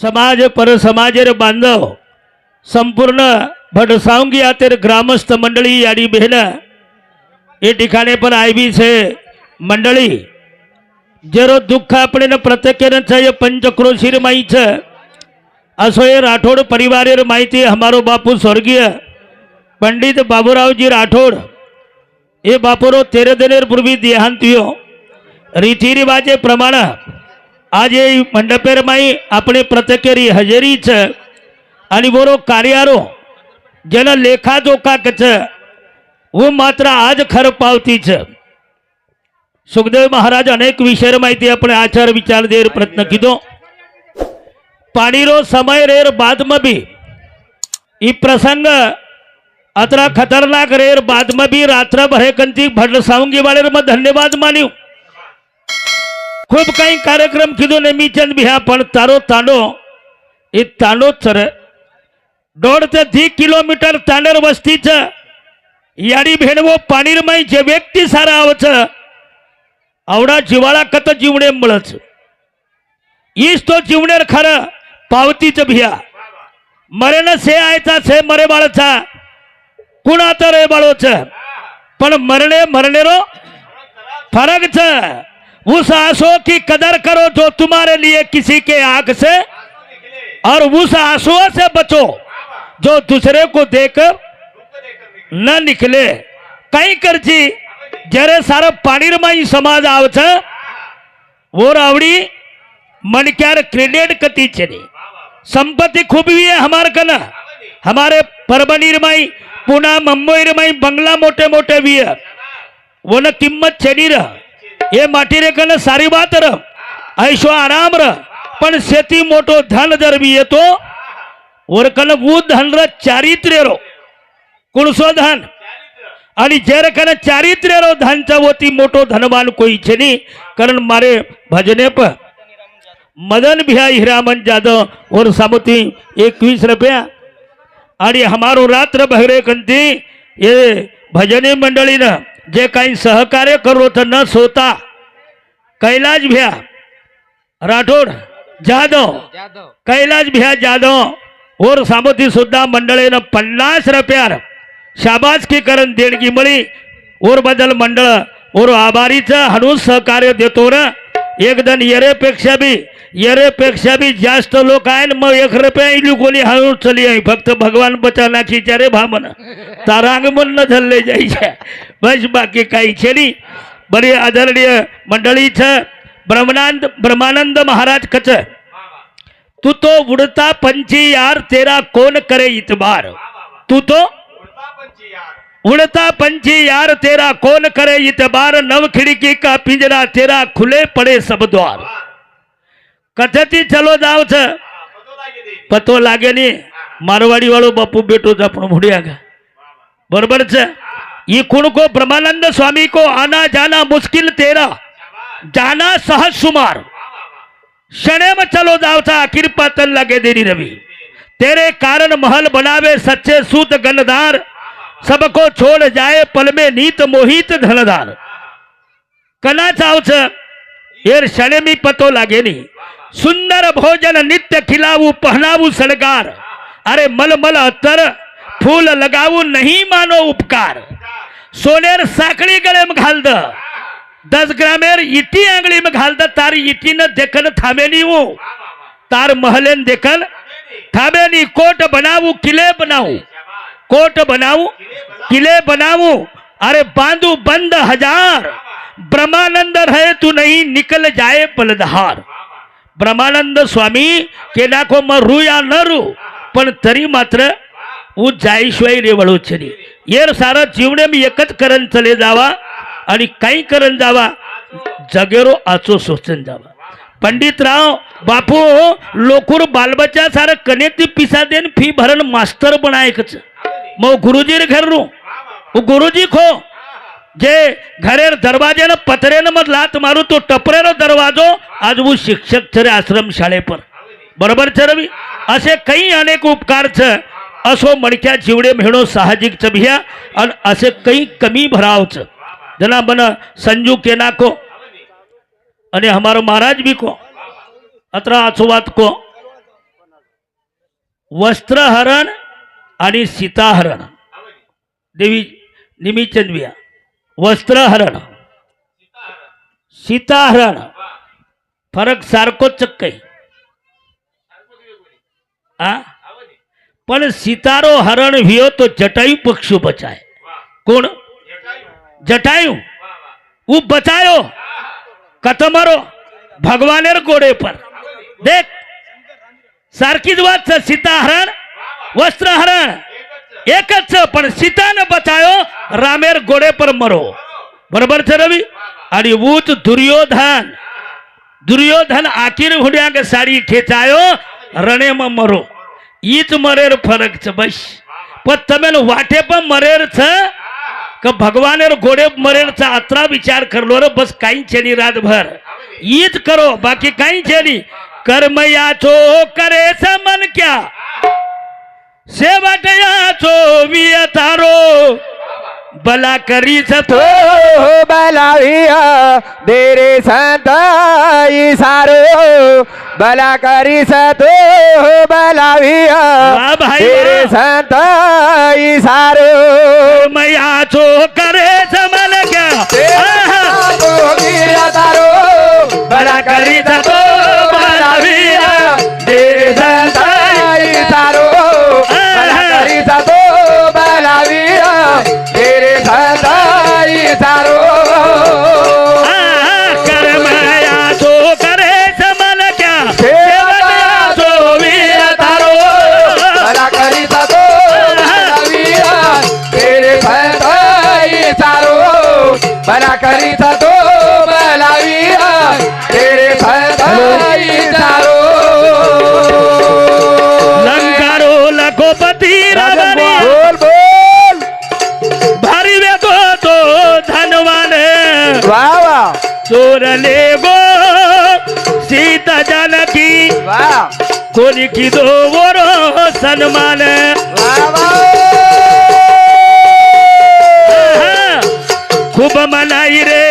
સમાજ પર સમાજેર બાંધવ, સંપૂર્ણ ભટસાવંગી આતેર ગ્રામસ્થ મંડળી યારી બહેન, એ ઠીકાને પર આવી છે મંડળી. જેરો દુઃખ આપણે પ્રત્યેકને છે એ પંચક્રોશીર માઈ છે. અસોએ રાઠોડ પરિવારે માહિતી અમારો બાપુ સ્વર્ગીય પંડિત બાબુરાવજી રાઠોડ, એ બાપુરો તેરે દિનેર પૂર્વી દેહાંતિયો રીતિ રિવાજે પ્રમાણ આજે મંડપેરમાંય આપણે પ્રત્યેકેરી હજેરી છે. અને બોરો કાર્યારો, જેના લેખાજોખા કે છે, હું માત્ર આજ ખર પાવતી છે. સુખદેવ મહારાજ અનેક વિષય માહિતી આપણે આચાર વિચાર દેર પ્રયત્ન કીધો. પાણીનો સમય રેર બાદમાં બી એ પ્રસંગ અતરા ખતરનાક રેર બાદમાં બી રાત્ર ભરેકંતી ભટ સાવંગી વાળેરમાં ધન્યવાદ માન્યું. ખૂબ કઈ કાર્યક્રમ કીધો ને મીચંદ બિહા પણ તારો તાંડો એ તાંડો જ સર દોઢથી કિલોમીટર તાંડર વસ્તી છે યાડી ભેણવો પાણીરમય જે વ્યક્તિ સારા આવે છે આવડા જીવાળા કત જીવણે મળે છે ઈશ તો જીવણેર ખર पावती भिया मरेन से आयचा से मरे बाळचा कुणा तर बाळोच पण मरणे मरणेरो फरक छ उस आंसू की कदर करो जो तुम्हारे लिए किसी के आंख से और उस आंसुओं से बचो जो दूसरे को देकर ન નીકળે કઈ કરજી જ્યારે સારા પાણીમાં ઈ સમાજ આવશે ઓર આવડી मनक्यार क्रेडिट कती चली संपत्ति खूब भी है हमारे कना हमारे परभनी माई पुना मुंबई माई बंगला मोटे मोटे भी है वो न किंमत चली रह ये माटी रे कना सारी बात रह ऐशो आराम रह पण शेती मोटो धन जर भी येतो और कन वो धन र चारित्र्य रो कुणसो धन आणि જ્યારે કને ચારિત્ર્ય રો ધન છે વોતી મોટો ધનવાન કોઈ છે નહીં કારણ મારે ભજને પર मदन भिया हिरामन जाधव और सामुती एकवीस रुपया आणि हमारो रात्र बहिरे कंती हे भजनी मंडळीनं जे काही सहकार्य करो तर न सोता कैलाश भिया राठोड जाधव जाधव. कैलाश भिया जाधव. और सामुती सुद्धा मंडळीनं पन्नास रुपयार शाबासकी करण देणगी मिळी. और बदल मंडळ और आभारीचं हणून सहकार्य देतो ना एकदन येरेपेक्षा बी येरेपेक्षा बी जास्त लोक आहे मग एक रुपया इली कोणी हळू चली आहे. फक्त भगवान बचानाची चारे रे भामन. तारांग म्हणणं न झल्ले जायच्या बस बाकी काही छेडी. बरी आदरणीय मंडळीचं ब्रह्मानंद ब्रह्मानंद महाराज कच. तू तो उडता पंची यार तेरा कोण करे इतबार. तू तो उड़ता पंछी यार तेरा कौन करे इतबार. नव खिड़की का पिंजरा तेरा खुले पड़े सब द्वार. કથેથી ચલો જાવ છે પતો લાગે નહીં મારવાડી વાળો બાપુ બેટો જ આપણો મુડિયા બરોબર છે ये कुण को ब्रह्मानंद स्वामी को आना जाना मुश्किल तेरा जाना सहज सुमार शणे में चलो जावचा कृपा तन लगे देरी रवि तेरे कारण महल बनावे सच्चे सूत गनदार सबको छोड़ जाए पल में नीत मोहित धनदार कना चाव छ એર શણેમી પતો લાગે નહીં સુંદર ભોજન નિત્ય ખીલાવું પહેનાવું સળગાર અરે મલમલ અત્તર ફૂલ લગાવું નહીં માનો ઉપકાર સોનેર સાંકળી ગળેમાં ઘાલ દ દસ ગ્રામેર ઈટી આંગળીમાં ઘાલ દ તારી ઈટીને દેખન થામે નહીં હું તાર મહલેન દેખન થામે નહીં કોટ બનાવું કિલે બનાવું કોટ બનાવું કિલે બનાવું અરે બાંધું બંધ હજાર ब्रह्मानंद रहे तू नहीं निकल जाए पलदहार ब्रह्मानंद स्वामी के को मरू या न रू पण तरी मात्र ऊ जाईशिवाय रे वळू येर सारा जीवने मी एकच करण चले जावा आणि काही करण जावा जगेरो आचो सोचन जावा. पंडितराव बापू लोकूर बालबच्चा सारं कनेती पिसा देन फी भरण मास्तर बनायकच. मग गुरुजी रे घर गुरुजी खो. જે ઘરે દરવાજે ને પથરે ને મત લાત મારું તો ટપરેનો દરવાજો. આજ હું શિક્ષક છે આશ્રમ શાળે પર. બરોબર છે રવિ? અશે કઈ અનેક ઉપકાર છે. અશો મણક્યા જીવડે મેળો સાહજિક છે ભૈયા. અને અશે કઈ કમી ભરાવ છે. જેના મને સંજુ કે નાખો. અને અમારો મહારાજ બી કો અત્ર આછો વાત કો વસ્ત્રહરણ અને સીતાહરણ. દેવી નિમિચંદ ભૈયા. आणि सीताहरण देवी निमिचंद्रिया वस्त्रहरण सीताहरण फरक सारखोच काही आ पण सितारो हरण व्हियो तो जटायु पक्षु बचाए कोण जटायु वो बचायो कतमरो भगवानेर गोडे पर देख सारखीच वाच सीताहरण वस्त्रहरण एकच पण सीतानं बचायो रामेर गोडे पर मरो बरोबर છે રવિ आणि ऊच दुर्योधन दुर्योधन આખીર હુડ્યા સાડી ખેંચાયો રણેમાં મરો ઈ જ મરેર ફરક છે બસ પણ તમે વાટે પણ મરેર છે કે ભગવાનેર ઘોડે મરેર છે અતરા વિચાર કરલો રે બસ કાંઈ છે નહીં રાતભર ઈ જ કરો બાકી કાંઈ છે शेवटया चोवी तारो। बला करी सतो बलाविया दे रे संताई सारो। बला करी सतो बलाविया दे रे संताई सारो। मैया चो करे समल क्या तारो बला करी सतो कोणी की दो वरो सन्मान. खूप मनाई रे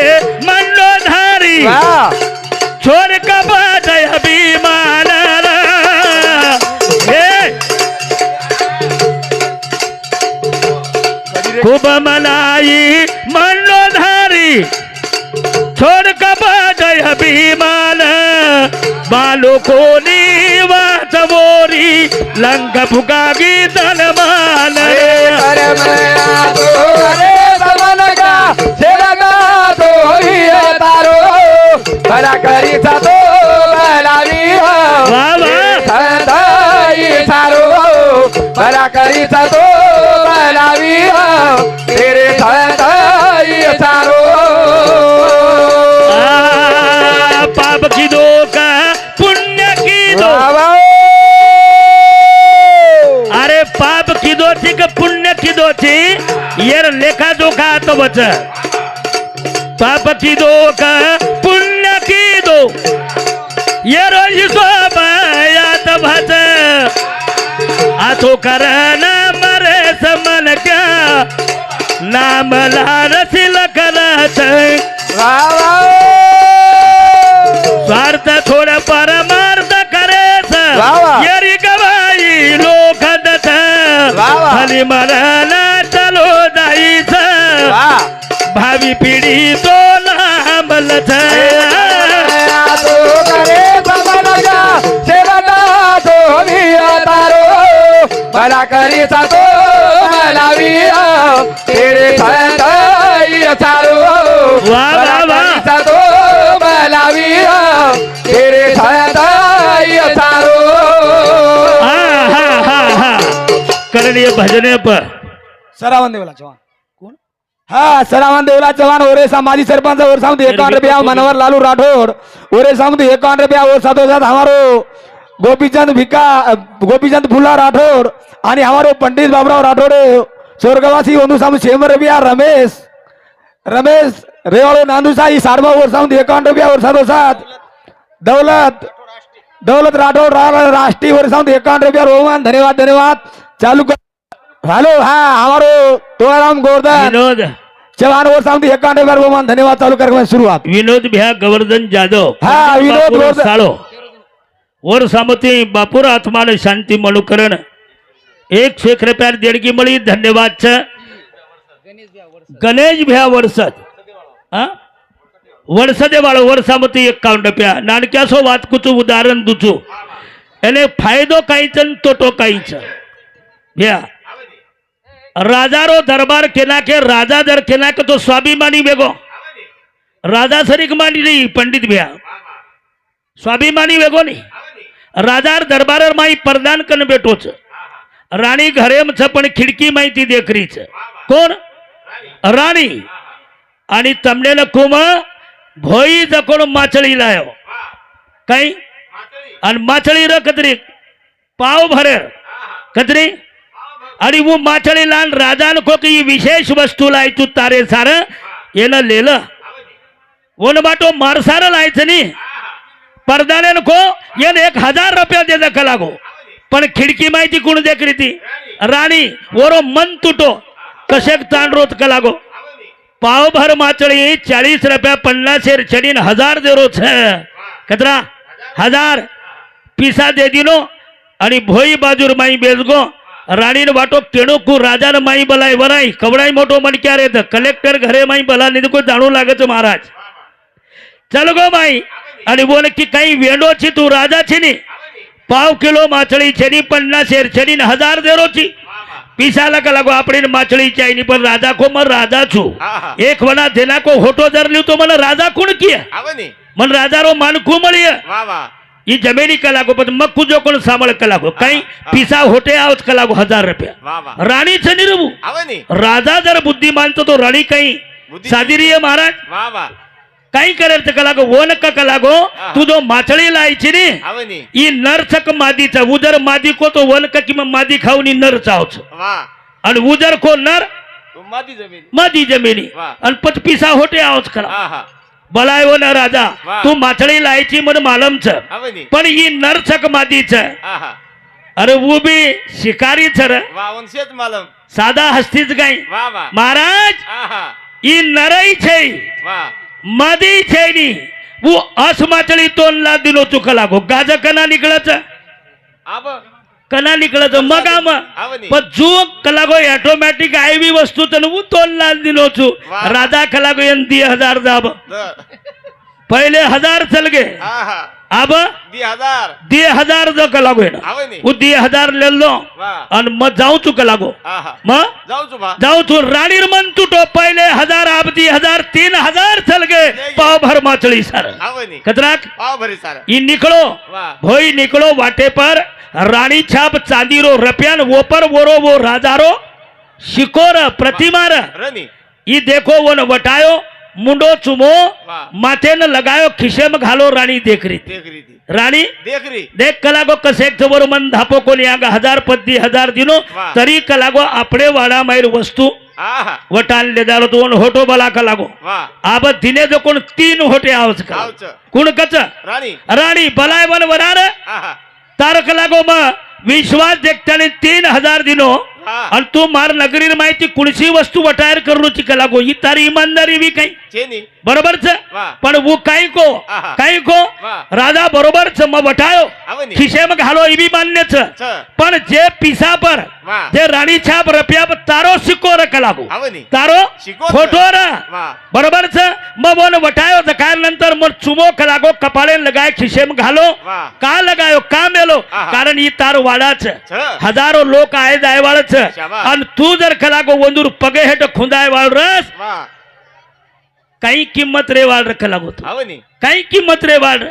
मंडोधारी छोर कपाट अभिमान. खूप मनाई मंडोधारी छोर कपाट अभिमान. બાળકોની વાત બોરી લંક ફુગાગી ધનમાન કરમયા તો હરે સમનકા સેવકા તો હિય તારો ભલા કરી સતો બલાવી વાહ વાહ સંતાઈ સારો ભલા કરી સતો બલાવી તેરે સંતાઈ સારો આ પાપ કીધો કા नाही यर लेखा जोखा तवच पाप की दो का पुण्य की दो. ये रोज सोबयात भज आतो करण मरे समन क्या. नाम लारसिल करत. स्वार्थ थोड परमार्थ करेस. येरी गवाई लोक दत हली मरण भावी पिढी दोन बल मला करीचा तो मला चारो करीचा तो मला तेरे छाया चारो हा हा हा हा. करणी भजने पर सरावन देवला चव्हाण हा सरावन देवला चव्हाण ओरेसा माजी सरपंच और सामने एकावन रुपया मनोहर लालू राठौर ओरे सामने एकावन रुपया और साथो साथ हमारो. गोपीचंद भिका गोपीचंद फुला राठौर आणि हमारो पंडित बाबराव राठौर स्वर्गवासी ओनू सामने शेमर रुपया रमेश. रमेश रेवाड़ो नांदूसा ई सारवा और सामने एकावन रुपया और साथो साथ दौलत दौलत राठौर रा- राष्ट्रीय और सामने एकावन रुपया रोहन धन्यवाद धन्यवाद. चालू कर. हेलो हाँ हमारो तोराराम गोवर्धन વિનોદ चौहान और सामने एकावन रुपया रोहन धन्यवाद चालू कर शुरुआत વિનોદ ભ્યા ગવર્ધન જાદવ હા, વિનોદ બાપુનો ગોરધન. સાળો वर सामती बापूर आत्माने शांती मनुकरण एक शेख रुपयात देणगी मळी धन्यवाद छ गणेश भ्या वरसद हा વરસદે વાળો વરસામતી એકાવન રૂપિયા નાનક્યાસો વાત કુચું ઉદાહરણ દૂચું એને ફાયદો કાંઈ છે ને તોટો કાંઈ છે ભ્યા રાજારો દરબાર કેના કે રાજા દર કેના કે તો સ્વાભિમાની વેગો રાજા સરીક માની નહીં પંડિત ભ્યા સ્વાભિમાની વેગો નહીં રાજાર દરબાર માઈ પ્રદાન કન બેઠો છે રાણી ઘરેમ છે પણ ખિડકી માહિતી દેખરી છે કોણ રાણી आणि तमण्यानं कुम भोई जकोण माचळी लायो काही आणि माचळी र कतरी पाव भरेर कतरी आणि ऊ माचळे लहान राजानको की विशेष वस्तू लायचू तारे सार? येणं लिहिलं ओन बाटो मारसार लायचं नाही पडदाने नको येन एक हजार रुपया दे दख लागो. पण खिडकी माहिती कोण दे ती? राणी वरो मन तुटो. कशेक तांडरोत का लागो? पावभर माचळी चाळीस रुपया पन्नास चढीन हजार दे रोज कतरा हजार. पिसा दे दिनो आणि भोई बाजूर माई बेजगो. રાણીને વાટો કેણુકુ રાજાને માઈ બલાય વરાય. કવડાઈ મોટો મન ક્યારે તો? કલેક્ટર ઘરે માઈ બલા નહીં કોઈ જાણું લાગે છે મહારાજ. ચાલો ગો માઈ. અને બોલે કે કઈ વેડો છે તું રાજા છે ને? પાવ કિલો માછળી છે ની પન્ના શેર ચડીને હજાર દેરો છે. પીસા લગા લાગો આપણી માછળી ચાઈ ની પણ રાજા કો મન રાજા છું. એક વના જેના કો હોટો દર લ્યું તો મને રાજા કોણ ને. મને રાજારો માનખું મળીએ વાહ વાહ. ही जमेली का लागू पण मग कुजो कोण सांभाळ का लागो काही पिसा होते आहोत का लागू हजार रुपया राणीच निरवू राजा जर बुद्धिमान तो राणी काही सादिरीय महाराज काही करायचं का लागो वन का लागो तू जो माचळी लायची रे ही मादी मादीचा उदर मादी को तो वन का किंवा मादी खाऊन नर चावच आणि उदर को नर मादी जमिनी मादी जमिनी आणि पचपिसा होते आवच खरा बलाय हो ना राजा. तू माथळी लायची म्हण मालमच. पण ही नरसक मादीच अरे उभी शिकारी र. मालम. साधा हस्तीच गाई. महाराज ही नरई छे मादी छे नी वो अस्माचळी तोंडला दिलो चुका लागो. गाजकना निकळच કના નીકળે તો મગામાં પણ कला કલાકો ઓટોમેટિક આવી વસ્તુ તને હું તો लाल दिलो છું રાધા કલાકો એમ દી हजार जाब पहिले हजार चल गे. अब दी हजार. दी हजार जो का लागो वो दी हजार ले लो आणि मग जाऊ चुका लागो मग जाऊ छू राणी मन तुटो. पहिले हजार अब दी हजार तीन हजार चल गे. पाव भर माचळी सर. कचराक पाव भरी सर. ई निकळो. भोई निकळो वाटे पर. राणी छाप चांदीरो रप्यान वोपर वोरो वो राजारो शिकोर प्रतिमार. ई देखो वन वटायो मुंडो चुमो माथे न लगायो खिशे में घालो राणी देख रही राणी? देख रही देख कलागो कसे जबर मन धापो को आगा हजार पद्दी हजार दिनो. तरी कलागो आपड़े वाड़ा मायर वस्तु. वटाल लेदारो दोन होटो बला कलागो. आप आब दिने जो कोण तीन होटे आवच का कोण कच? राणी. राणी बलाय बन वरार. तारक लागो मग विश्वास देखताने तीन हजार दिनो. आणि तू मार नगरी माहिती कुणसी वस्तू वटायर करूची कला गो ही तारी इमानदारी बी काही. बरोबरच पण वो काही को? काही को? राजा बरोबरच मग वटायो. खिशे मग हालो इबी मान्यच पण जे पिसापर जे राणीच्या रप्या तारो शिकोर कलागू. तारो खोटोर बरोबरच मग बोल वटायो जकार नंतर मग चुमो कलागो कपाळे लगाय खिशेम घालो. का लगायो? का मेलो? कारण ही तार वाडाच हजारो लोक आहे जायवाळच आणि तू जर कलागो वंदूर पगे हेट खुंदाय वाळ रस ಕೈ ಕಿಮ್ಮತ್ ರೇವಾಳ್ರಕ್ಕೆ ಲಾಗೋತು ಅವನಿ. ಕೈ ಕಿಮ್ಮತ್ ರೇವಾಳ್ರ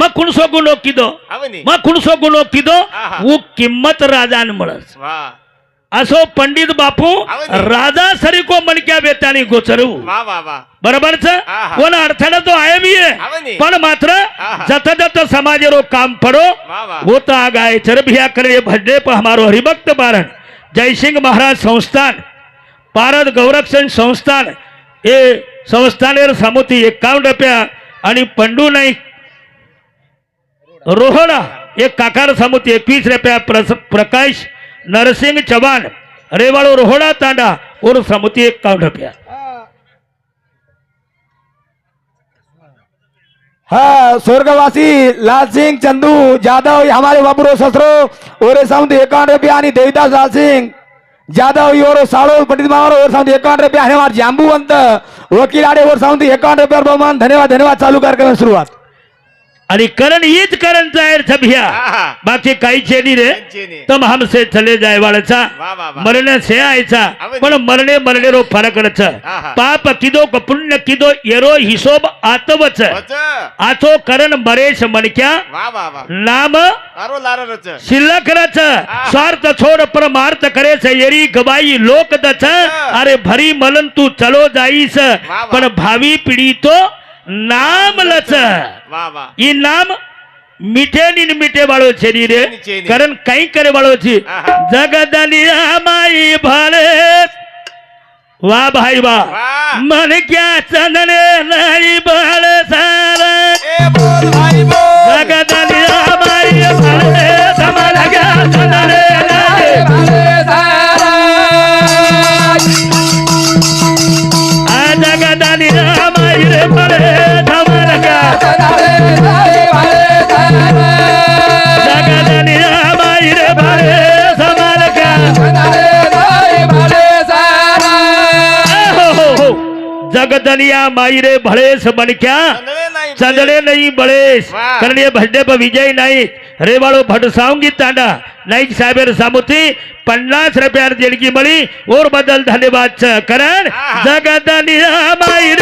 ಮ ಕುಣಸೋಕೊಂಡು ಹೋಗಿದ್ದೋ ಅವನಿ. ಮ ಕುಣಸೋಕೊಂಡು ಹೋಗಿದ್ದೋ ಊ ಕಿಮ್ಮತ್ ರಾಜ ಅನ್ಮಳಸ್ ವಾ असो पंडित बापू राजा सरिको मणक्या बेतानी गोचरू बरोबरच कोण अडथळा तो आहे मी पण मात्र जत जत समाज रो काम पडो होता गाय चरभिया करे भजने प हमारो हरिभक्त बारण जयसिंग महाराज संस्थान पारद गौरक्षण संस्थान हे संस्थानेर सामोती एकावन्न डप्या आणि पंडू नाईक रोहडा एक काकार सामोती एकवीस रप्या प्रकाश नरसिंग चव्हाण रेवाळो रोहडा तांडा ओर सामोती एकावन्न डप्या हा स्वर्गवासी लाल सिंह चंदू यादव हमारे बाबूरो ससरो ओरे सामने एकावन्न रुपया देवदास लाल सिंह जाधव योरो साळो पंडित मावर ओर साउंड एकावन्न रुपया आणि हमारे जांबूवंत. वकील आडे ओर साउंड एकावन्न रुपया बहुमान धन्यवाद धन्यवाद चालू कार्यक्रम सुरुवात. आणि करण हीच करण जाहीर छबिया आहा. बाकी काही चेनी रे चेनी. तम हमसे चले जाए वाळचा वा वा वा मरणे से आयचा अवधी. पण मरणे मरणे रो फरक रच आहा. पाप किदो क पुण्य किदो येरो हिशोब आतवच वच आचो करण मरेश मनक्या वा वा वा नाम तारो लार रच शिल्लक रच स्वार्थ छोड परमार्थ करे से येरी गवाई लोक दच अरे भरी मलन तू चलो जाईस वा. पण भावी पिढी तो નામ લચ ઈ નામ મીઠે ની મીઠે વાળો છે ની રે કારણ કઈ કરે વાળો છે જગદલિયા માઈ ભરે વાહ ભાઈ વાહ મન ક્યાં ચંદને નહીં ભરે સારા જગદલિયા માઈ ભરે તમારા ક્યાં ચંદને નહીં ભરે સારા जगदनिया माई रे भळेस मनक्या चंदळे नाही बळेस. कारण हे भजनेप विजय नाही. रेवाळो भटसावंगी तांडा. नाईक साहेबर सामुती पन्नास रुपयार देणगी मळी और बदल धन्यवाद. कारण आहा. जगदनिया माई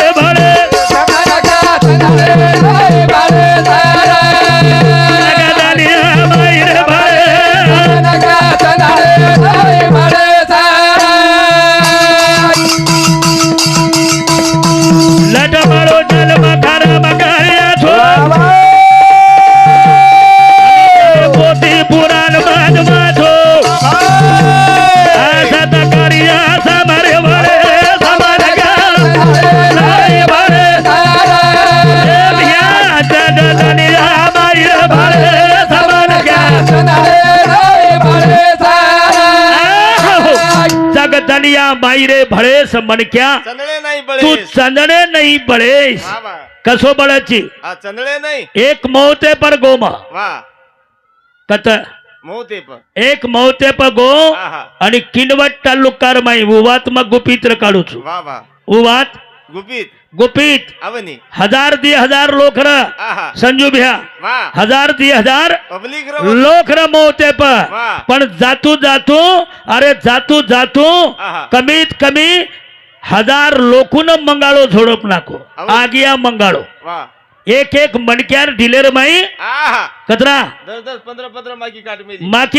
माई रे भळेस मनक्या चंदळे नाही तू बळे चंदणे नाही बळेस वा वा। कसो बळाची? हा चंदळे नाही। एक मौते पर गोमा। वा। कत मोते पण एक मौते पर गो आणि किनवट तालुकार माई उवात मग गुपित काढूच। वा वा। उवात? गुपित। गुपित अवनी. हजार दी हजार लोखर संजू भ्या हजार दी हजार पब्लिक लोखर मोते पर वा. पण जातू जातू अरे जातू जातू. कमीत कमी हजार लोकून मंगाळो झोडप नाको. आगिया मंगाळो. एक एक मणक्यार डिलेर माई. कचरा. दस दस माकी काट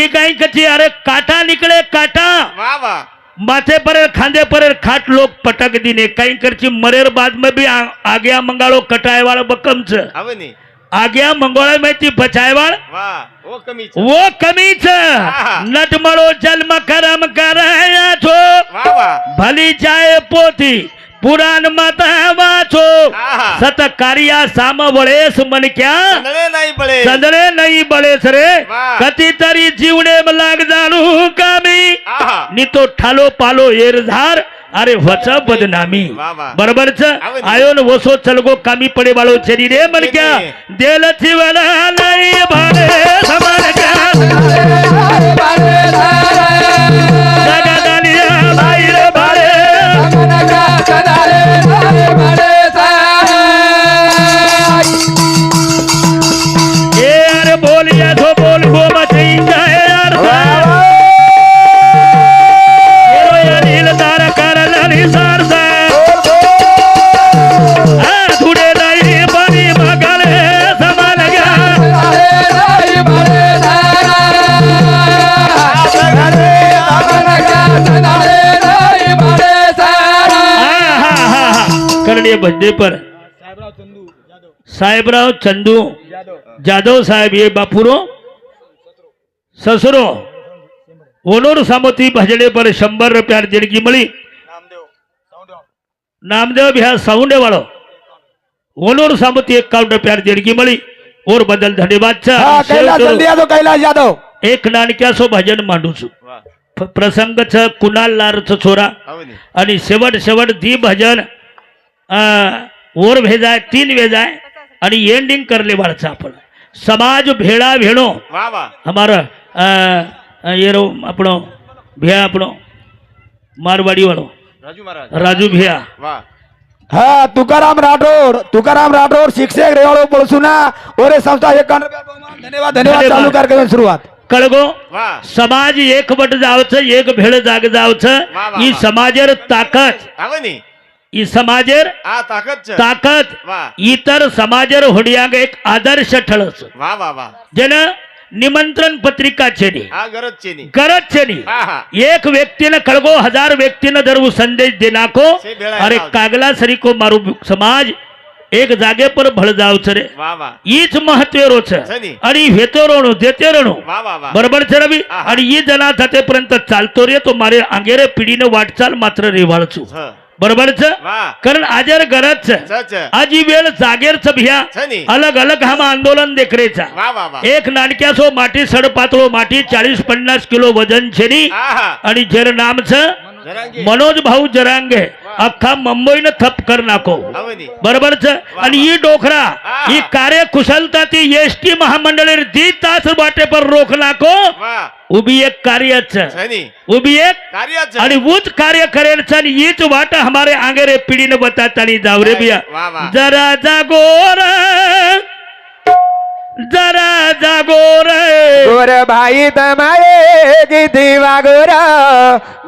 काही कची अरे काटा निकले काटा. वा वा. माथे पर खांदे पर खाट लोग पटक दिने. काही करची मरेर बाद में भी आ, आग्या मंगाळो कटाय वाला बकमच अवनी आग्या मंगोळा में ती बचायवाळ वा ओ कमी वो कमीच. आहा. नटमळो जन्म करम कराया छो वा वा. भली जाय पोथी. पुराण माता वाचो. सत कार्या साम वळेस मनक्या। चंदळे नाही बळे। संदळे नाही बळेस रे. कधीतरी जीवने लाग जाणू कामी आहा। नि तो ठालो पालो एरझार अरे वच बदनामी. बरोबरच. आयोन वसो चलगो कामी पडे बाळो चरी रे मनक्या. देल चिवला नाही भाडे समान बड्डे पर। साहेबराव चंदू। जाधव साहेब ये बापुरो। ससुरो। ओनोर सामोती भजने पर शंभर रुपया देणगी मिळी नामदेव भ्या साऊंडे वाळो ओनोर सामोती एकावन्न रुपया देणगी मिळी और बदल धन्यवाद कैलाश यादव। एक नाणक्या सो भजन मांडू છું वा प- प्रसंग छ कुणाल लारच छोरा। अवनी ओर भेजाय तीन भेजाय आणि एंडिंग करले बाळचा आपण समाज भेड़ा भेणो हमारा ये रो अपनो भैया अपनो मारवाड़ी वालो राजू राजू भैया हा तुकाराम राठोड तुकाराम राठोड शिक्षक रेवाळो पळसुना ओरे संस्था एक धन्यवाद धन्यवाद चालू कार्यक्रम सुरुवात कळगो समाज एक बट जावच एक भेळ जाग जावच ही समाजेर ताकद સમાજર ಸಮಾಜರ್ ಆ છે. તાકાત. ಇತರ ಸಮಾಜರ ಹೊಡಿಯಾಗ એક આદર્શ ઠળસ વાહ વાહ વાહ. જેને નિમંત્રણ પત્રિકા છે ની. ગરજ છે ની. ગરજ છે ની. એક વ્યક્તિને કળગો હજાર વ્યક્તિને ધરવું સંદેશ દે નાખો અરે કાગલા સરીકો મારું સમાજ એક જાગે પર ભળજાવ છે રે. ઈ જ મહત્વેરો છે. અને ઈ વેતેરોનો જેતેરોનો બરોબર છે રવિ? અને ઈ જના થતે પર્યંત ચાલતો રે તો મારે આંગેરે પીડીને વાટચાલ માત્ર રેવાળ છું. बरोबरच? कारण आजार गरज आजी वेळ जागेरच भिया. अलग अलग हम आंदोलन देखरेचा. एक नाडक्यासो माटी सड पातळो माटी चाळीस पन्नास किलो वजन छेनी. आणि जर नामच मनोज भाऊ जरांगे. अख्खा मुंबईनं थप कर नाको. बरोबरच आणि ही डोखरा ही. कार्यकुशलता ती एस टी महामंडळ दी तास वाटे पर रोख नाको. उभी एक कार्यच. उभी एक कार्याच. आणि उच कार्य करेल आणि हीच वाट हमारे आंगेरे पिढीनं बतात आणि जावरे बिया. जरा जागोर जरा जागोर गोर भाई तमाये किती वागोर.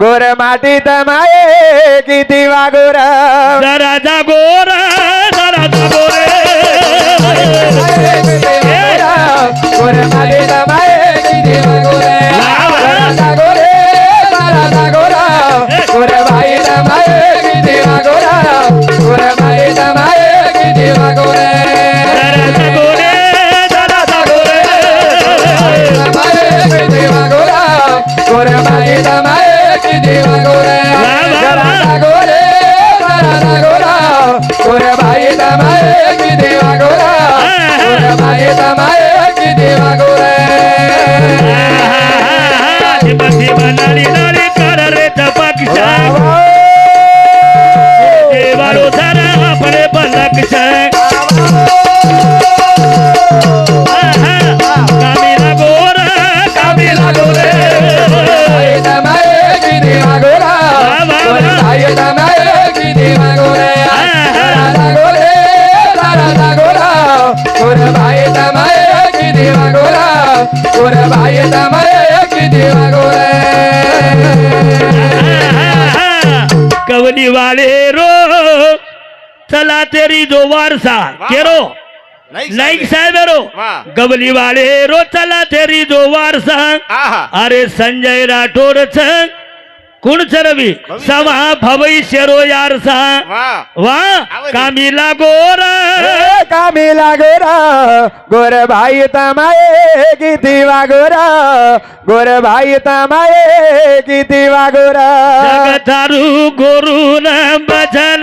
गोर माती तमाये किती वागोर. जरा जागोर जरा जागोर गोर माती तमाये किती वागोर. गवली जोवारसा केरो? नाईक साहेब गवली वाले रो चला तेरी जोवारसा अरे संजय राठोड कुणच रवी? समा भवई शेरो यारसा वा कामिला लागोरा कामी लागोरा गोर। भाई तमाये किती वागोरा गोर। भाई तमाये किती वागोरा जगतारू गोरून भजन